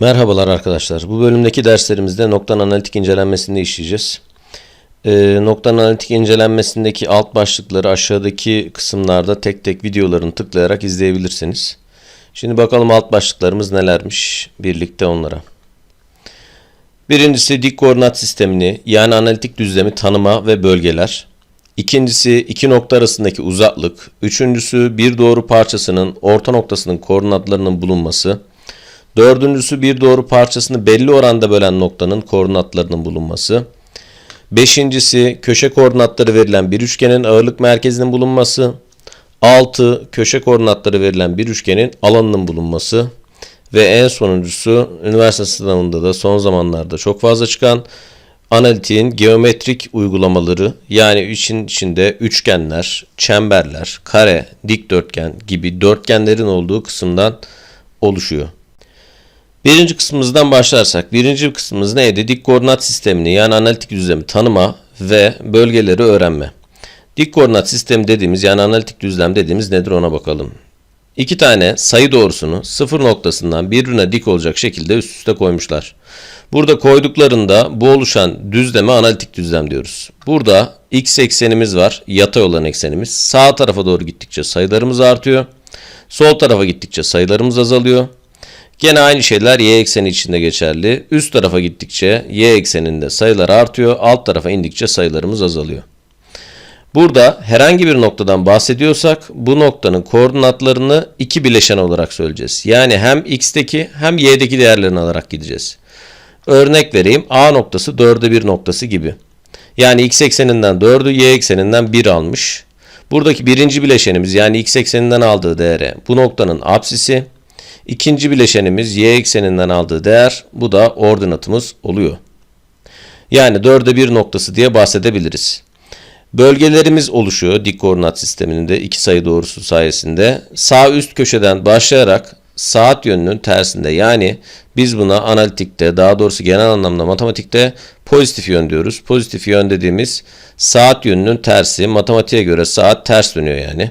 Merhabalar arkadaşlar. Bu bölümdeki derslerimizde noktanın analitik incelenmesini işleyeceğiz. Ee, noktanın analitik incelenmesindeki alt başlıkları aşağıdaki kısımlarda tek tek videolarını tıklayarak izleyebilirsiniz. Şimdi bakalım alt başlıklarımız nelermiş birlikte onlara. Birincisi dik koordinat sistemini yani analitik düzlemi tanıma ve bölgeler. İkincisi iki nokta arasındaki uzaklık. Üçüncüsü bir doğru parçasının orta noktasının koordinatlarının bulunması. Dördüncüsü bir doğru parçasını belli oranda bölen noktanın koordinatlarının bulunması. Beşincisi köşe koordinatları verilen bir üçgenin ağırlık merkezinin bulunması. 6. Köşe koordinatları verilen bir üçgenin alanının bulunması. Ve en sonuncusu üniversite sınavında da son zamanlarda çok fazla çıkan analitiğin geometrik uygulamaları yani için içinde üçgenler, çemberler, kare, dikdörtgen gibi dörtgenlerin olduğu kısımdan oluşuyor. Birinci kısmımızdan başlarsak, birinci kısmımız neydi? Dik koordinat sistemini yani analitik düzlemi tanıma ve bölgeleri öğrenme. Dik koordinat sistemi dediğimiz yani analitik düzlem dediğimiz nedir ona bakalım. İki tane sayı doğrusunu sıfır noktasından birbirine dik olacak şekilde üst üste koymuşlar. Burada koyduklarında bu oluşan düzleme analitik düzlem diyoruz. Burada x eksenimiz var, yatay olan eksenimiz. Sağ tarafa doğru gittikçe sayılarımız artıyor. Sol tarafa gittikçe sayılarımız azalıyor. Gene aynı şeyler y ekseni içinde geçerli. Üst tarafa gittikçe y ekseninde sayılar artıyor. Alt tarafa indikçe sayılarımız azalıyor. Burada herhangi bir noktadan bahsediyorsak bu noktanın koordinatlarını iki bileşen olarak söyleyeceğiz. Yani hem x'teki hem y'deki değerlerini alarak gideceğiz. Örnek vereyim. A noktası 4'e 1 noktası gibi. Yani x ekseninden 4'ü y ekseninden 1 almış. Buradaki birinci bileşenimiz yani x ekseninden aldığı değere bu noktanın apsisi. İkinci bileşenimiz y ekseninden aldığı değer bu da ordinatımız oluyor. Yani 4'e 1 noktası diye bahsedebiliriz. Bölgelerimiz oluşuyor dik koordinat sisteminde iki sayı doğrusu sayesinde. Sağ üst köşeden başlayarak saat yönünün tersinde yani biz buna analitikte daha doğrusu genel anlamda matematikte pozitif yön diyoruz. Pozitif yön dediğimiz saat yönünün tersi matematiğe göre saat ters dönüyor yani.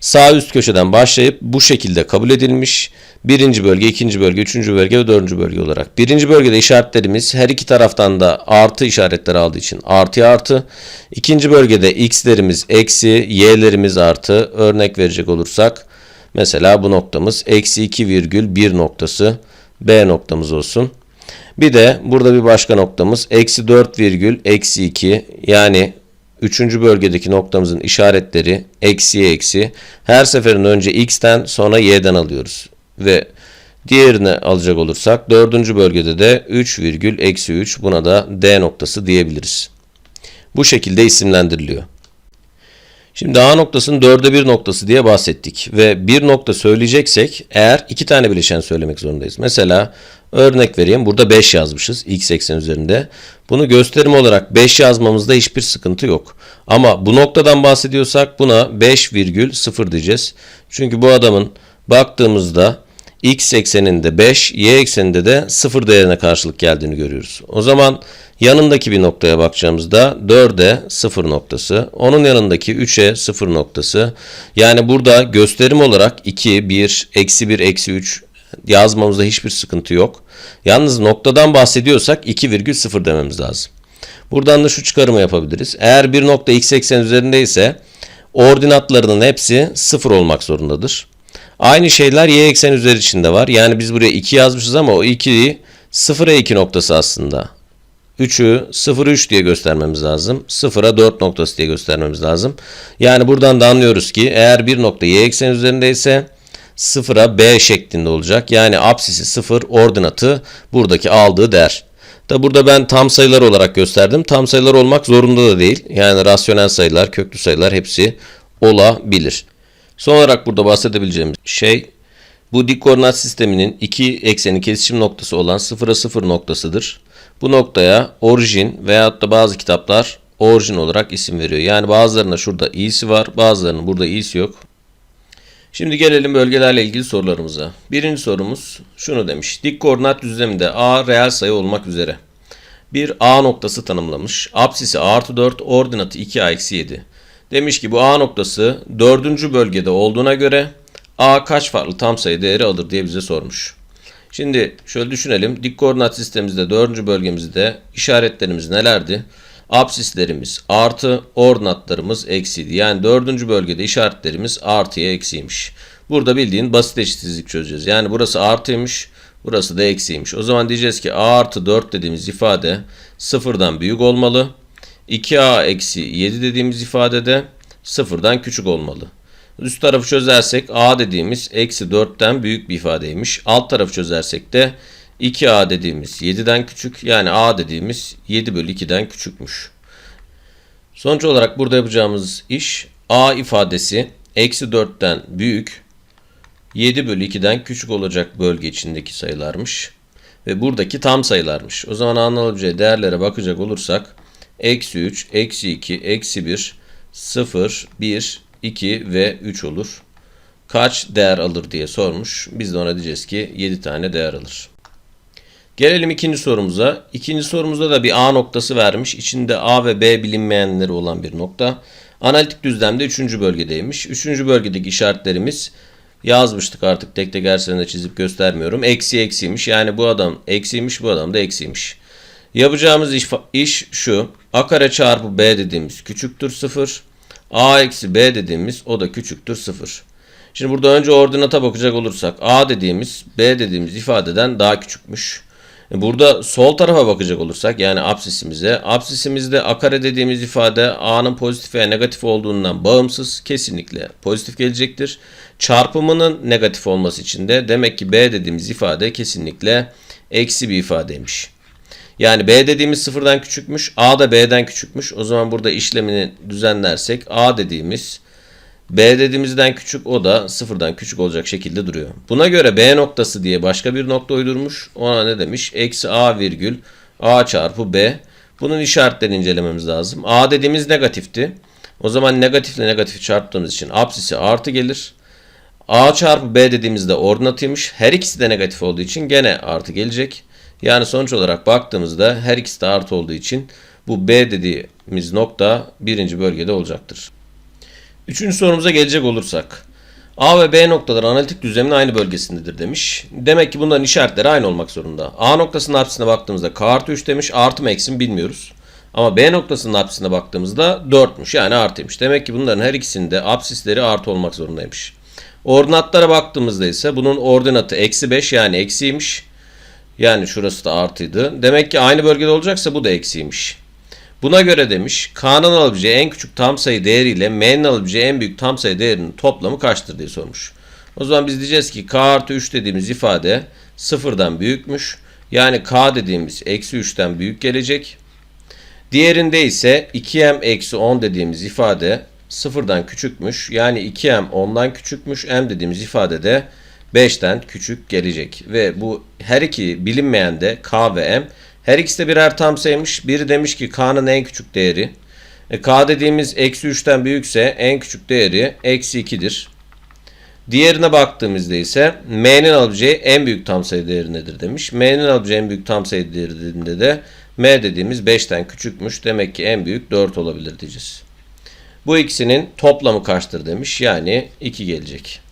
Sağ üst köşeden başlayıp bu şekilde kabul edilmiş. Birinci bölge, ikinci bölge, üçüncü bölge ve dördüncü bölge olarak. Birinci bölgede işaretlerimiz her iki taraftan da artı işaretleri aldığı için artı artı. İkinci bölgede x'lerimiz eksi, y'lerimiz artı. Örnek verecek olursak mesela bu noktamız eksi 2 virgül 1 noktası B noktamız olsun. Bir de burada bir başka noktamız eksi 4 virgül eksi 2 yani Üçüncü bölgedeki noktamızın işaretleri eksiye eksi. Her seferinde önce x'ten sonra y'den alıyoruz. Ve diğerini alacak olursak dördüncü bölgede de 3 virgül eksi 3 buna da d noktası diyebiliriz. Bu şekilde isimlendiriliyor. Şimdi A noktasının dörde bir noktası diye bahsettik. Ve bir nokta söyleyeceksek eğer iki tane bileşen söylemek zorundayız. Mesela örnek vereyim. Burada 5 yazmışız x eksen üzerinde. Bunu gösterim olarak 5 yazmamızda hiçbir sıkıntı yok. Ama bu noktadan bahsediyorsak buna 5 virgül 0 diyeceğiz. Çünkü bu adamın baktığımızda x ekseninde 5, y ekseninde de 0 değerine karşılık geldiğini görüyoruz. O zaman yanındaki bir noktaya bakacağımızda 4'e 0 noktası, onun yanındaki 3'e 0 noktası. Yani burada gösterim olarak 2, 1, eksi 1, eksi 3 yazmamızda hiçbir sıkıntı yok. Yalnız noktadan bahsediyorsak 2,0 dememiz lazım. Buradan da şu çıkarımı yapabiliriz. Eğer bir nokta x eksen üzerindeyse ordinatlarının hepsi 0 olmak zorundadır. Aynı şeyler y eksen üzeri içinde var. Yani biz buraya 2 yazmışız ama o 2'yi 0'a 2 noktası aslında. 3'ü 0'ı 3 diye göstermemiz lazım. 0'a 4 noktası diye göstermemiz lazım. Yani buradan da anlıyoruz ki eğer bir nokta y eksen üzerindeyse 0'a b şeklinde olacak. Yani apsisi 0 ordinatı buradaki aldığı değer. Da burada ben tam sayılar olarak gösterdim. Tam sayılar olmak zorunda da değil. Yani rasyonel sayılar, köklü sayılar hepsi olabilir. Son olarak burada bahsedebileceğimiz şey bu dik koordinat sisteminin iki ekseni kesişim noktası olan 0'a 0 noktasıdır. Bu noktaya orijin veyahut da bazı kitaplar orijin olarak isim veriyor. Yani bazılarında şurada i'si var, bazılarının burada i'si yok. Şimdi gelelim bölgelerle ilgili sorularımıza. Birinci sorumuz şunu demiş. Dik koordinat düzleminde a reel sayı olmak üzere. Bir a noktası tanımlamış. Apsisi a artı 4, ordinatı 2a eksi 7. Demiş ki bu A noktası dördüncü bölgede olduğuna göre A kaç farklı tam sayı değeri alır diye bize sormuş. Şimdi şöyle düşünelim. Dik koordinat sistemimizde dördüncü bölgemizde işaretlerimiz nelerdi? Absislerimiz artı, ordinatlarımız eksiydi. Yani dördüncü bölgede işaretlerimiz artıya eksiymiş. Burada bildiğin basit eşitsizlik çözeceğiz. Yani burası artıymış, burası da eksiymiş. O zaman diyeceğiz ki a artı 4 dediğimiz ifade sıfırdan büyük olmalı. 2a eksi 7 dediğimiz ifade de sıfırdan küçük olmalı. Üst tarafı çözersek a dediğimiz eksi 4'ten büyük bir ifadeymiş. Alt tarafı çözersek de 2a dediğimiz 7'den küçük yani a dediğimiz 7 bölü 2'den küçükmüş. Sonuç olarak burada yapacağımız iş a ifadesi eksi 4'ten büyük 7 bölü 2'den küçük olacak bölge içindeki sayılarmış. Ve buradaki tam sayılarmış. O zaman anlayabileceği değerlere bakacak olursak eksi 3, eksi 2, eksi 1, 0, 1, 2 ve 3 olur. Kaç değer alır diye sormuş. Biz de ona diyeceğiz ki 7 tane değer alır. Gelelim ikinci sorumuza. İkinci sorumuzda da bir A noktası vermiş. İçinde A ve B bilinmeyenleri olan bir nokta. Analitik düzlemde 3. bölgedeymiş. 3. bölgedeki işaretlerimiz yazmıştık artık tek tek her seferinde çizip göstermiyorum. Eksi eksiymiş. Yani bu adam eksiymiş bu adam da eksiymiş. Yapacağımız iş, iş şu. A kare çarpı B dediğimiz küçüktür 0. A eksi B dediğimiz o da küçüktür 0. Şimdi burada önce ordinata bakacak olursak A dediğimiz B dediğimiz ifadeden daha küçükmüş. E, Burada sol tarafa bakacak olursak yani absisimize, absisimizde a kare dediğimiz ifade a'nın pozitif veya negatif olduğundan bağımsız kesinlikle pozitif gelecektir. Çarpımının negatif olması için de demek ki b dediğimiz ifade kesinlikle eksi bir ifadeymiş. Yani b dediğimiz sıfırdan küçükmüş, a da b'den küçükmüş. O zaman burada işlemini düzenlersek a dediğimiz B dediğimizden küçük o da sıfırdan küçük olacak şekilde duruyor. Buna göre B noktası diye başka bir nokta uydurmuş. Ona ne demiş? Eksi A virgül A çarpı B. Bunun işaretlerini incelememiz lazım. A dediğimiz negatifti. O zaman negatifle negatif çarptığımız için apsisi artı gelir. A çarpı B dediğimizde ordinatıymış. Her ikisi de negatif olduğu için gene artı gelecek. Yani sonuç olarak baktığımızda her ikisi de artı olduğu için bu B dediğimiz nokta birinci bölgede olacaktır. Üçüncü sorumuza gelecek olursak. A ve B noktaları analitik düzlemin aynı bölgesindedir demiş. Demek ki bunların işaretleri aynı olmak zorunda. A noktasının apsisine baktığımızda K artı 3 demiş. Artı mı eksi mi bilmiyoruz. Ama B noktasının apsisine baktığımızda 4'müş yani artıymış. Demek ki bunların her ikisinde apsisleri artı olmak zorundaymış. Ordinatlara baktığımızda ise bunun ordinatı eksi 5 yani eksiymiş. Yani şurası da artıydı. Demek ki aynı bölgede olacaksa bu da eksiymiş. Buna göre demiş K'nın alabileceği en küçük tam sayı değeriyle M'nin alabileceği en büyük tam sayı değerinin toplamı kaçtır diye sormuş. O zaman biz diyeceğiz ki K artı 3 dediğimiz ifade sıfırdan büyükmüş. Yani K dediğimiz eksi 3'ten büyük gelecek. Diğerinde ise 2M eksi 10 dediğimiz ifade sıfırdan küçükmüş. Yani 2M 10'dan küçükmüş. M dediğimiz ifade de 5'ten küçük gelecek. Ve bu her iki bilinmeyen de K ve M her ikisi de birer tam sayıymış. Biri demiş ki K'nın en küçük değeri. E, K dediğimiz eksi 3'ten büyükse en küçük değeri eksi 2'dir. Diğerine baktığımızda ise M'nin alabileceği en büyük tam sayı değeri nedir demiş. M'nin alabileceği en büyük tam sayı değeri dediğinde de M dediğimiz 5'ten küçükmüş. Demek ki en büyük 4 olabilir diyeceğiz. Bu ikisinin toplamı kaçtır demiş. Yani 2 gelecek.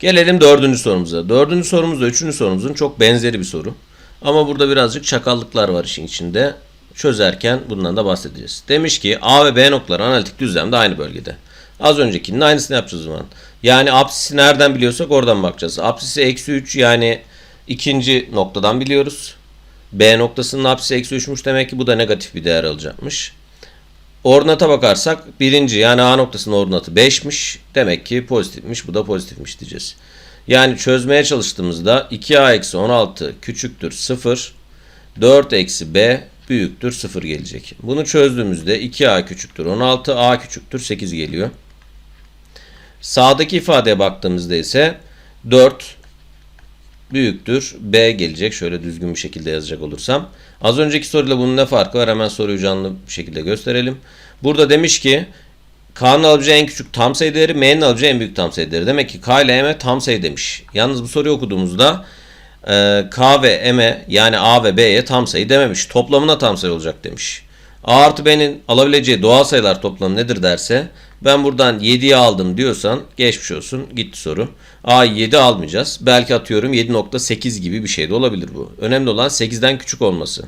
Gelelim dördüncü sorumuza. Dördüncü sorumuzda üçüncü sorumuzun çok benzeri bir soru. Ama burada birazcık çakallıklar var işin içinde. Çözerken bundan da bahsedeceğiz. Demiş ki A ve B noktaları analitik düzlemde aynı bölgede. Az öncekinin aynısını yapacağız o zaman. Yani apsisi nereden biliyorsak oradan bakacağız. Apsisi eksi 3 yani ikinci noktadan biliyoruz. B noktasının apsisi eksi 3'müş demek ki bu da negatif bir değer alacakmış. Ordinata bakarsak birinci yani A noktasının ordinatı 5'miş. Demek ki pozitifmiş bu da pozitifmiş diyeceğiz. Yani çözmeye çalıştığımızda 2a eksi 16 küçüktür 0. 4 eksi b büyüktür 0 gelecek. Bunu çözdüğümüzde 2a küçüktür 16, a küçüktür 8 geliyor. Sağdaki ifadeye baktığımızda ise 4 büyüktür b gelecek. Şöyle düzgün bir şekilde yazacak olursam. Az önceki soruyla bunun ne farkı var? Hemen soruyu canlı bir şekilde gösterelim. Burada demiş ki K'nın alabileceği en küçük tam sayı değeri, M'nin alabileceği en büyük tam sayı değeri. Demek ki K ile M tam sayı demiş. Yalnız bu soruyu okuduğumuzda e, K ve M'e yani A ve B'ye tam sayı dememiş. Toplamına tam sayı olacak demiş. A artı B'nin alabileceği doğal sayılar toplamı nedir derse Ben buradan 7'yi aldım diyorsan geçmiş olsun gitti soru. A'yı 7 almayacağız. Belki atıyorum 7.8 gibi bir şey de olabilir bu. Önemli olan 8'den küçük olması.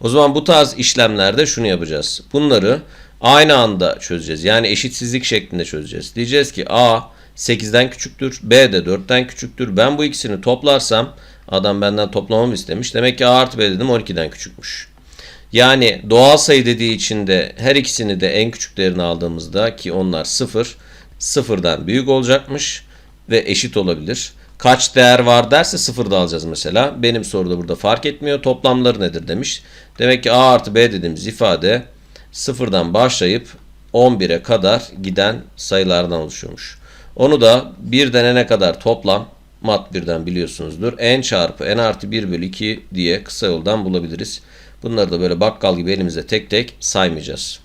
O zaman bu tarz işlemlerde şunu yapacağız. Bunları aynı anda çözeceğiz. Yani eşitsizlik şeklinde çözeceğiz. Diyeceğiz ki A 8'den küçüktür, B de 4'ten küçüktür. Ben bu ikisini toplarsam adam benden toplamamı istemiş. Demek ki A artı B dedim 12'den küçükmüş. Yani doğal sayı dediği için de her ikisini de en küçük değerini aldığımızda ki onlar 0, sıfırdan büyük olacakmış ve eşit olabilir. Kaç değer var derse 0 da alacağız mesela. Benim soruda burada fark etmiyor. Toplamları nedir demiş. Demek ki A artı B dediğimiz ifade sıfırdan başlayıp 11'e kadar giden sayılardan oluşuyormuş. Onu da 1'den n'e kadar toplam mat 1'den biliyorsunuzdur. n çarpı n artı 1 bölü 2 diye kısa yoldan bulabiliriz. Bunları da böyle bakkal gibi elimizde tek tek saymayacağız.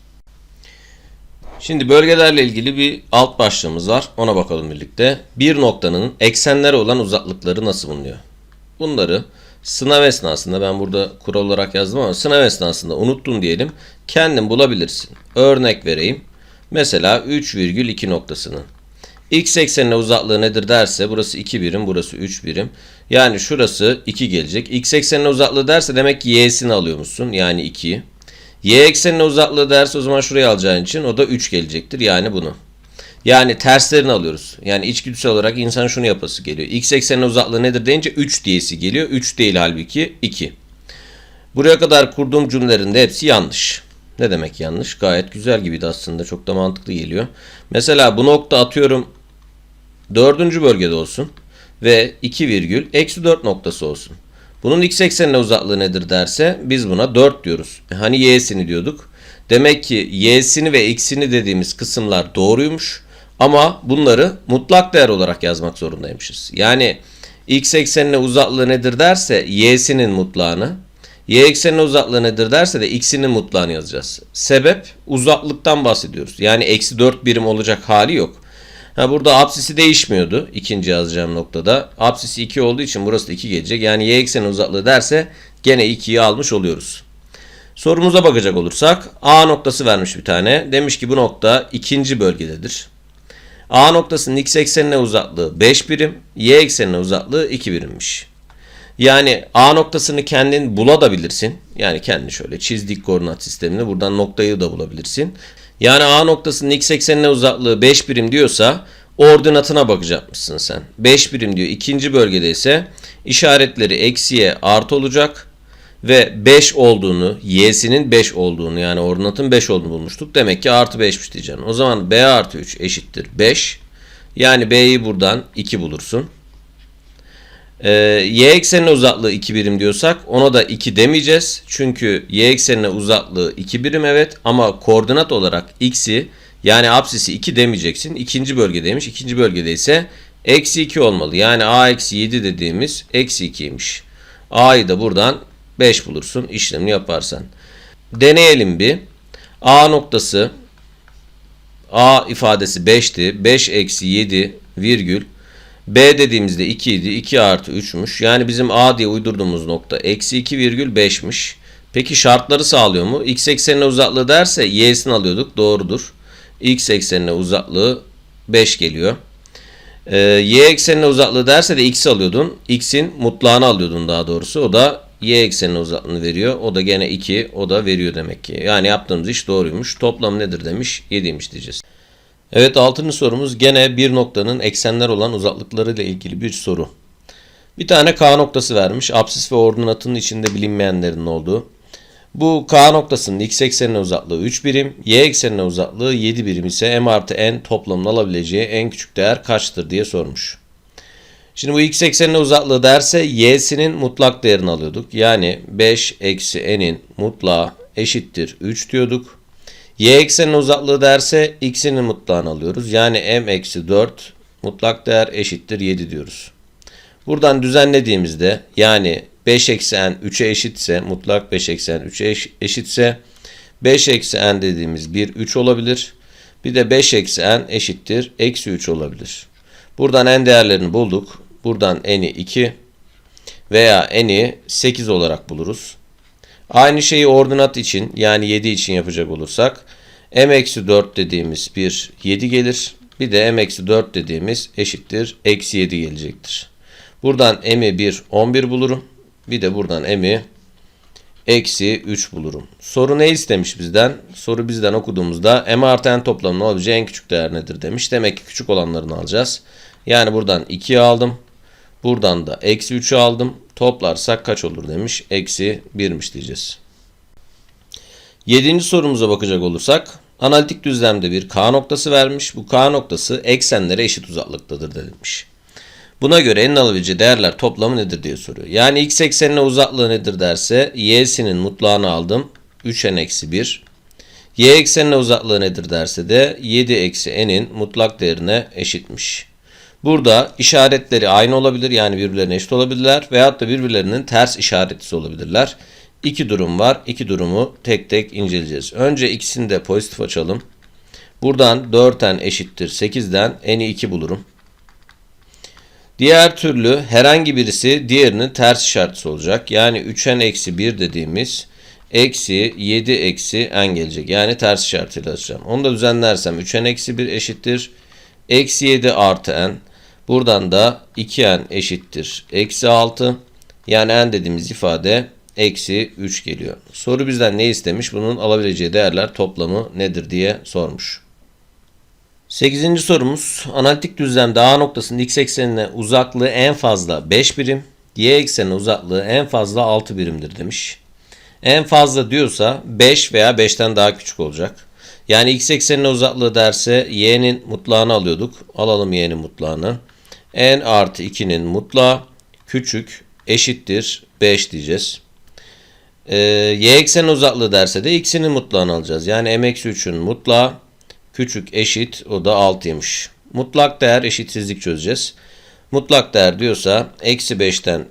Şimdi bölgelerle ilgili bir alt başlığımız var. Ona bakalım birlikte. Bir noktanın eksenleri olan uzaklıkları nasıl bulunuyor? Bunları sınav esnasında ben burada kural olarak yazdım ama sınav esnasında unuttun diyelim. Kendin bulabilirsin. Örnek vereyim. Mesela 3,2 noktasının. X eksenine uzaklığı nedir derse burası 2 birim, burası 3 birim. Yani şurası 2 gelecek. X eksenine uzaklığı derse demek ki y'sini alıyormuşsun. Yani 2. Y eksenine uzaklığı derse o zaman şuraya alacağın için o da 3 gelecektir. Yani bunu. Yani terslerini alıyoruz. Yani içgüdüsel olarak insan şunu yapası geliyor. X eksenine uzaklığı nedir deyince 3 diyesi geliyor. 3 değil halbuki 2. Buraya kadar kurduğum cümlelerin de hepsi yanlış. Ne demek yanlış? Gayet güzel gibiydi aslında. Çok da mantıklı geliyor. Mesela bu nokta atıyorum dördüncü bölgede olsun ve 2 virgül eksi 4 noktası olsun. Bunun x eksenine uzaklığı nedir derse biz buna 4 diyoruz. E hani y'sini diyorduk. Demek ki y'sini ve x'ini dediğimiz kısımlar doğruymuş. Ama bunları mutlak değer olarak yazmak zorundaymışız. Yani x eksenine uzaklığı nedir derse y'sinin mutlağını, y eksenine uzaklığı nedir derse de x'inin mutlağını yazacağız. Sebep uzaklıktan bahsediyoruz. Yani eksi 4 birim olacak hali yok. Ha burada apsisi değişmiyordu ikinci yazacağım noktada. Apsisi 2 olduğu için burası da 2 gelecek. Yani y ekseni uzaklığı derse gene 2'yi almış oluyoruz. Sorumuza bakacak olursak A noktası vermiş bir tane. Demiş ki bu nokta ikinci bölgededir. A noktasının x eksenine uzaklığı 5 birim, y eksenine uzaklığı 2 birimmiş. Yani A noktasını kendin bulabilirsin. Yani kendi şöyle çizdik koordinat sistemini buradan noktayı da bulabilirsin. Yani A noktasının x eksenine uzaklığı 5 birim diyorsa ordinatına bakacakmışsın sen. 5 birim diyor. İkinci bölgede ise işaretleri eksiye artı olacak ve 5 olduğunu, y'sinin 5 olduğunu yani ordinatın 5 olduğunu bulmuştuk. Demek ki artı 5'miş diyeceksin. O zaman b artı 3 eşittir 5. Yani b'yi buradan 2 bulursun. Ee, y eksenine uzaklığı 2 birim diyorsak ona da 2 demeyeceğiz. Çünkü y eksenine uzaklığı 2 birim evet ama koordinat olarak x'i yani apsisi 2 demeyeceksin. İkinci bölgedeymiş. İkinci bölgede ise eksi 2 olmalı. Yani a eksi 7 dediğimiz eksi 2'ymiş. a'yı da buradan 5 bulursun işlemini yaparsan. Deneyelim bir. a noktası a ifadesi 5'ti. 5 eksi 7 virgül B dediğimizde 2 idi. 2 artı 3'müş. Yani bizim A diye uydurduğumuz nokta eksi 2 virgül 5'miş. Peki şartları sağlıyor mu? X eksenine uzaklığı derse y'sini alıyorduk. Doğrudur. X eksenine uzaklığı 5 geliyor. Ee, y eksenine uzaklığı derse de x alıyordun. X'in mutlağını alıyordun daha doğrusu. O da y eksenine uzaklığını veriyor. O da gene 2. O da veriyor demek ki. Yani yaptığımız iş doğruymuş. Toplam nedir demiş. 7'ymiş diyeceğiz. Evet altıncı sorumuz gene bir noktanın eksenler olan uzaklıkları ile ilgili bir soru. Bir tane K noktası vermiş. Apsis ve ordinatının içinde bilinmeyenlerin olduğu. Bu K noktasının x eksenine uzaklığı 3 birim, y eksenine uzaklığı 7 birim ise m artı n toplamının alabileceği en küçük değer kaçtır diye sormuş. Şimdi bu x eksenine uzaklığı derse y'sinin mutlak değerini alıyorduk. Yani 5 eksi n'in mutlağı eşittir 3 diyorduk. Y eksenin uzaklığı derse x'inin mutlağını alıyoruz. Yani m eksi 4 mutlak değer eşittir 7 diyoruz. Buradan düzenlediğimizde yani 5 eksi n 3'e eşitse mutlak 5 eksi n 3'e eşitse 5 eksi n dediğimiz bir 3 olabilir. Bir de 5 eksi n eşittir eksi 3 olabilir. Buradan n değerlerini bulduk. Buradan n'i 2 veya n'i 8 olarak buluruz. Aynı şeyi ordinat için yani 7 için yapacak olursak m eksi 4 dediğimiz bir 7 gelir. Bir de m eksi 4 dediğimiz eşittir. Eksi 7 gelecektir. Buradan m'i 1 11 bulurum. Bir de buradan m'i eksi 3 bulurum. Soru ne istemiş bizden? Soru bizden okuduğumuzda m artı n toplamının olabileceği en küçük değer nedir demiş. Demek ki küçük olanlarını alacağız. Yani buradan 2'yi aldım. Buradan da eksi 3'ü aldım. Toplarsak kaç olur demiş. Eksi 1'miş diyeceğiz. Yedinci sorumuza bakacak olursak analitik düzlemde bir K noktası vermiş. Bu K noktası eksenlere eşit uzaklıktadır denilmiş. Buna göre en alabileceği değerler toplamı nedir diye soruyor. Yani x eksenine uzaklığı nedir derse y'sinin mutlağını aldım. 3n eksi 1. y eksenine uzaklığı nedir derse de 7 eksi n'in mutlak değerine eşitmiş. Burada işaretleri aynı olabilir yani birbirlerine eşit olabilirler veyahut da birbirlerinin ters işaretlisi olabilirler. İki durum var. İki durumu tek tek inceleyeceğiz. Önce ikisini de pozitif açalım. Buradan 4n eşittir 8'den n'i 2 bulurum. Diğer türlü herhangi birisi diğerinin ters işaretlisi olacak. Yani 3n eksi 1 dediğimiz eksi 7 eksi n gelecek. Yani ters işaretiyle açacağım. Onu da düzenlersem 3n eksi 1 eşittir. Eksi 7 artı n. Buradan da 2n eşittir. Eksi 6. Yani n dediğimiz ifade eksi 3 geliyor. Soru bizden ne istemiş? Bunun alabileceği değerler toplamı nedir diye sormuş. 8. sorumuz analitik düzlemde A noktasının x eksenine uzaklığı en fazla 5 birim, y eksenine uzaklığı en fazla 6 birimdir demiş. En fazla diyorsa 5 veya 5'ten daha küçük olacak. Yani x eksenine uzaklığı derse y'nin mutlağını alıyorduk. Alalım y'nin mutlağını. N artı 2'nin mutlağı küçük eşittir 5 diyeceğiz. Ee, y eksenin uzaklığı derse de x'inin mutlağını alacağız. Yani m-3'ün mutlağı küçük eşit o da 6'ymış. Mutlak değer eşitsizlik çözeceğiz. Mutlak değer diyorsa eksi 5'ten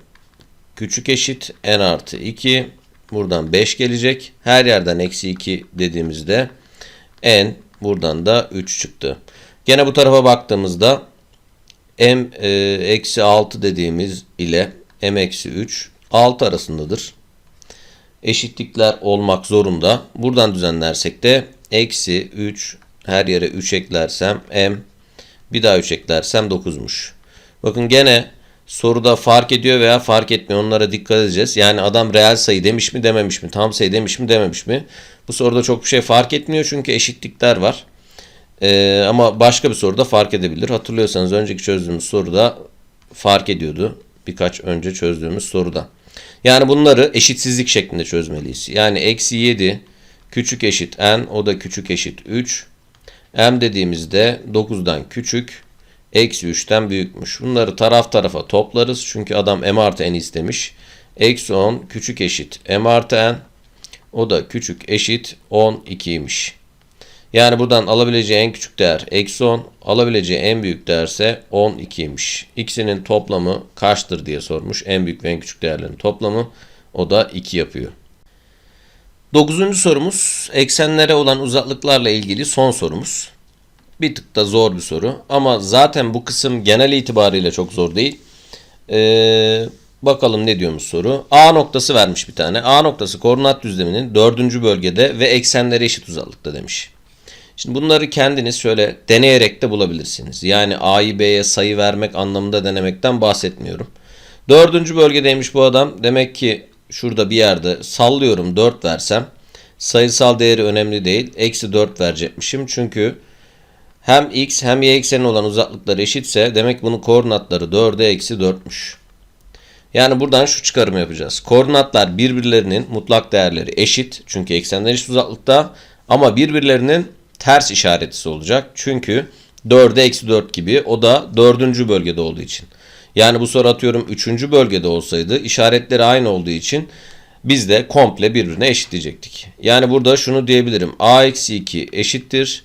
küçük eşit n artı 2 buradan 5 gelecek. Her yerden eksi 2 dediğimizde n buradan da 3 çıktı. Gene bu tarafa baktığımızda m e, eksi 6 dediğimiz ile m eksi 3 6 arasındadır. Eşitlikler olmak zorunda. Buradan düzenlersek de eksi 3 her yere 3 eklersem m bir daha 3 eklersem 9'muş. Bakın gene soruda fark ediyor veya fark etmiyor. Onlara dikkat edeceğiz. Yani adam reel sayı demiş mi dememiş mi? Tam sayı demiş mi dememiş mi? Bu soruda çok bir şey fark etmiyor çünkü eşitlikler var. Ee, ama başka bir soruda fark edebilir. Hatırlıyorsanız önceki çözdüğümüz soruda fark ediyordu. Birkaç önce çözdüğümüz soruda. Yani bunları eşitsizlik şeklinde çözmeliyiz. Yani eksi 7 küçük eşit n o da küçük eşit 3 m dediğimizde 9'dan küçük, eksi 3'ten büyükmüş. Bunları taraf tarafa toplarız. Çünkü adam m artı n istemiş. Eksi 10 küçük eşit m artı n. O da küçük eşit 12'ymiş. Yani buradan alabileceği en küçük değer eksi 10. Alabileceği en büyük değerse 12'ymiş. İkisinin toplamı kaçtır diye sormuş. En büyük ve en küçük değerlerin toplamı. O da 2 yapıyor. Dokuzuncu sorumuz eksenlere olan uzaklıklarla ilgili son sorumuz. Bir tık da zor bir soru ama zaten bu kısım genel itibariyle çok zor değil. Ee, bakalım ne diyormuş soru. A noktası vermiş bir tane. A noktası koordinat düzleminin dördüncü bölgede ve eksenlere eşit uzaklıkta demiş. Şimdi bunları kendiniz şöyle deneyerek de bulabilirsiniz. Yani A'yı B'ye sayı vermek anlamında denemekten bahsetmiyorum. Dördüncü bölgedeymiş bu adam. Demek ki şurada bir yerde sallıyorum 4 versem sayısal değeri önemli değil. Eksi 4 verecekmişim. Çünkü hem x hem y ekseni olan uzaklıklar eşitse demek bunun koordinatları 4'e eksi 4'müş. Yani buradan şu çıkarımı yapacağız. Koordinatlar birbirlerinin mutlak değerleri eşit. Çünkü eksenler eşit uzaklıkta. Ama birbirlerinin ters işaretlisi olacak. Çünkü 4'e eksi 4 gibi o da 4. bölgede olduğu için. Yani bu soru atıyorum 3. bölgede olsaydı işaretleri aynı olduğu için biz de komple birbirine eşitleyecektik. Yani burada şunu diyebilirim. A eksi 2 eşittir.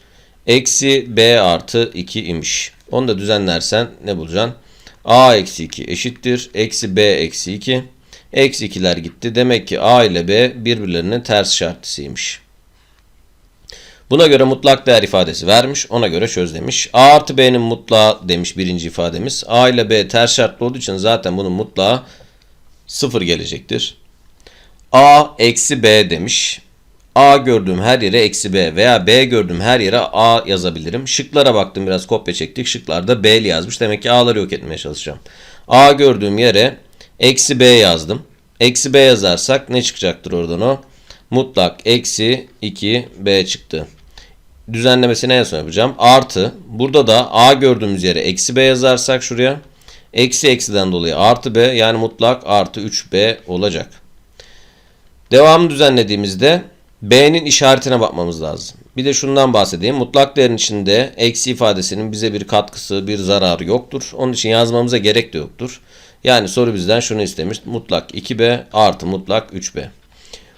Eksi B artı 2 imiş. Onu da düzenlersen ne bulacaksın? A eksi 2 eşittir. Eksi B eksi 2. Eksi 2'ler gitti. Demek ki A ile B birbirlerinin ters işaretlisiymiş. Buna göre mutlak değer ifadesi vermiş. Ona göre çöz demiş. A artı B'nin mutlağı demiş birinci ifademiz. A ile B ters şartlı olduğu için zaten bunun mutlağı sıfır gelecektir. A eksi B demiş. A gördüğüm her yere eksi B veya B gördüğüm her yere A yazabilirim. Şıklara baktım biraz kopya çektik. Şıklarda B'li yazmış. Demek ki A'ları yok etmeye çalışacağım. A gördüğüm yere eksi B yazdım. Eksi B yazarsak ne çıkacaktır oradan o? Mutlak eksi 2B çıktı. Düzenlemesini en son yapacağım. Artı. Burada da A gördüğümüz yere eksi B yazarsak şuraya. Eksi eksiden dolayı artı B yani mutlak artı 3B olacak. Devamı düzenlediğimizde B'nin işaretine bakmamız lazım. Bir de şundan bahsedeyim. Mutlak değerin içinde eksi ifadesinin bize bir katkısı, bir zararı yoktur. Onun için yazmamıza gerek de yoktur. Yani soru bizden şunu istemiş. Mutlak 2B artı mutlak 3B.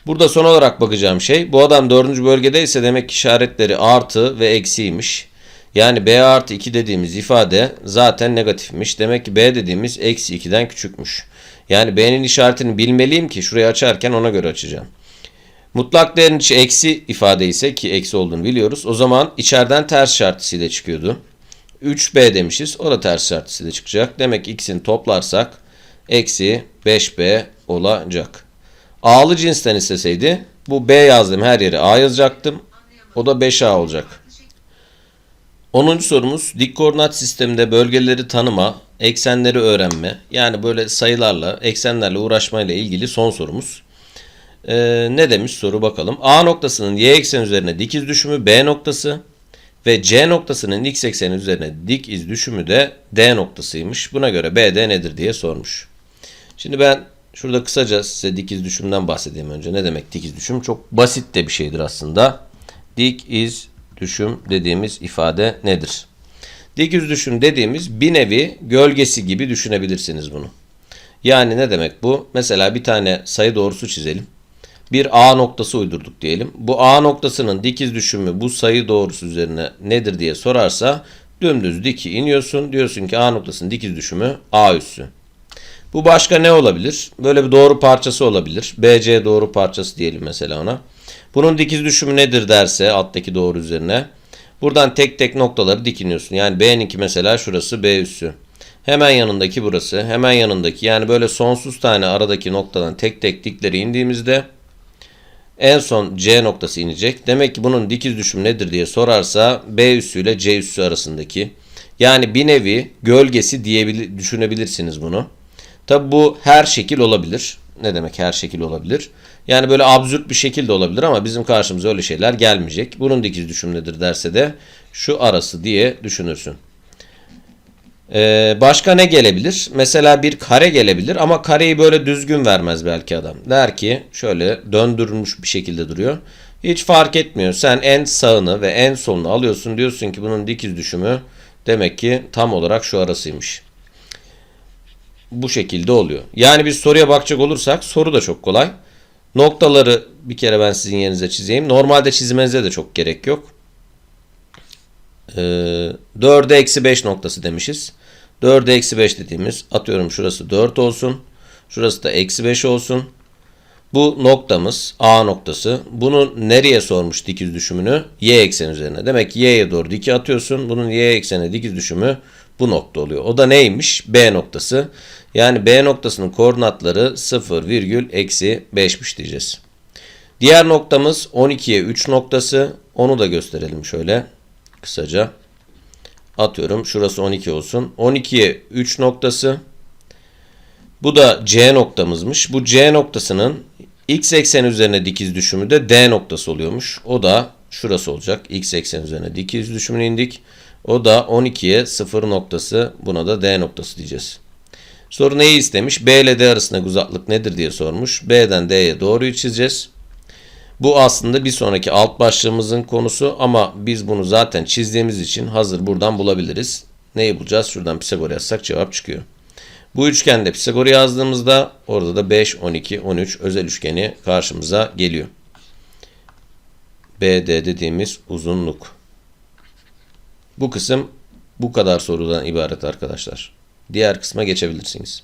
Burada son olarak bakacağım şey bu adam dördüncü bölgede ise demek ki işaretleri artı ve eksiymiş. Yani B artı 2 dediğimiz ifade zaten negatifmiş. Demek ki B dediğimiz eksi 2'den küçükmüş. Yani B'nin işaretini bilmeliyim ki şurayı açarken ona göre açacağım. Mutlak değerin içi eksi ifade ise ki eksi olduğunu biliyoruz. O zaman içeriden ters şartısıyla çıkıyordu. 3B demişiz. O da ters şartısıyla çıkacak. Demek ki ikisini toplarsak eksi 5B olacak. A'lı cinsten isteseydi bu B yazdığım her yere A yazacaktım. O da 5A olacak. 10. sorumuz dik koordinat sisteminde bölgeleri tanıma, eksenleri öğrenme yani böyle sayılarla, eksenlerle uğraşmayla ilgili son sorumuz. Ee, ne demiş soru bakalım. A noktasının y eksen üzerine dik iz düşümü B noktası ve C noktasının x ekseni üzerine dik iz düşümü de D noktasıymış. Buna göre BD nedir diye sormuş. Şimdi ben şurada kısaca size dik iz düşümden bahsedeyim önce. Ne demek dik iz düşüm? Çok basit de bir şeydir aslında. Dik iz düşüm dediğimiz ifade nedir? Dik iz düşüm dediğimiz bir nevi gölgesi gibi düşünebilirsiniz bunu. Yani ne demek bu? Mesela bir tane sayı doğrusu çizelim. Bir A noktası uydurduk diyelim. Bu A noktasının dikiz düşümü bu sayı doğrusu üzerine nedir diye sorarsa dümdüz diki iniyorsun. Diyorsun ki A noktasının dikiz düşümü A üssü. Bu başka ne olabilir? Böyle bir doğru parçası olabilir. BC doğru parçası diyelim mesela ona. Bunun dikiz düşümü nedir derse alttaki doğru üzerine. Buradan tek tek noktaları dikiniyorsun. Yani B'ninki mesela şurası B üssü. Hemen yanındaki burası. Hemen yanındaki. Yani böyle sonsuz tane aradaki noktadan tek tek dikleri indiğimizde en son C noktası inecek. Demek ki bunun dikiz düşümü nedir diye sorarsa B üssü ile C üssü arasındaki. Yani bir nevi gölgesi diyebilir, düşünebilirsiniz bunu. Tabi bu her şekil olabilir. Ne demek her şekil olabilir? Yani böyle absürt bir şekilde olabilir ama bizim karşımıza öyle şeyler gelmeyecek. Bunun dikiz düşümü nedir derse de şu arası diye düşünürsün. Ee, başka ne gelebilir? Mesela bir kare gelebilir ama kareyi böyle düzgün vermez belki adam. Der ki şöyle döndürülmüş bir şekilde duruyor. Hiç fark etmiyor. Sen en sağını ve en solunu alıyorsun. Diyorsun ki bunun dikiz düşümü demek ki tam olarak şu arasıymış. Bu şekilde oluyor. Yani biz soruya bakacak olursak soru da çok kolay. Noktaları bir kere ben sizin yerinize çizeyim. Normalde çizmenize de çok gerek yok. Ee, 4'e eksi 5 noktası demişiz. 4'e eksi 5 dediğimiz atıyorum şurası 4 olsun. Şurası da eksi 5 olsun. Bu noktamız A noktası. Bunu nereye sormuş dikiz düşümünü? Y ekseni üzerine. Demek ki Y'ye doğru diki atıyorsun. Bunun Y ekseni dikiz düşümü bu nokta oluyor. O da neymiş? B noktası. Yani B noktasının koordinatları 0 virgül eksi 5'miş diyeceğiz. Diğer noktamız 12'ye 3 noktası. Onu da gösterelim şöyle kısaca. Atıyorum şurası 12 olsun. 12'ye 3 noktası. Bu da C noktamızmış. Bu C noktasının x eksen üzerine dikiz düşümü de D noktası oluyormuş. O da şurası olacak. X eksen üzerine dikiz düşümünü indik. O da 12'ye 0 noktası. Buna da D noktası diyeceğiz. Soru neyi istemiş? B ile D arasındaki uzaklık nedir diye sormuş. B'den D'ye doğruyu çizeceğiz. Bu aslında bir sonraki alt başlığımızın konusu ama biz bunu zaten çizdiğimiz için hazır buradan bulabiliriz. Neyi bulacağız? Şuradan Pisagor yazsak cevap çıkıyor. Bu üçgende Pisagor yazdığımızda orada da 5, 12, 13 özel üçgeni karşımıza geliyor. BD dediğimiz uzunluk. Bu kısım bu kadar sorudan ibaret arkadaşlar. Diğer kısma geçebilirsiniz.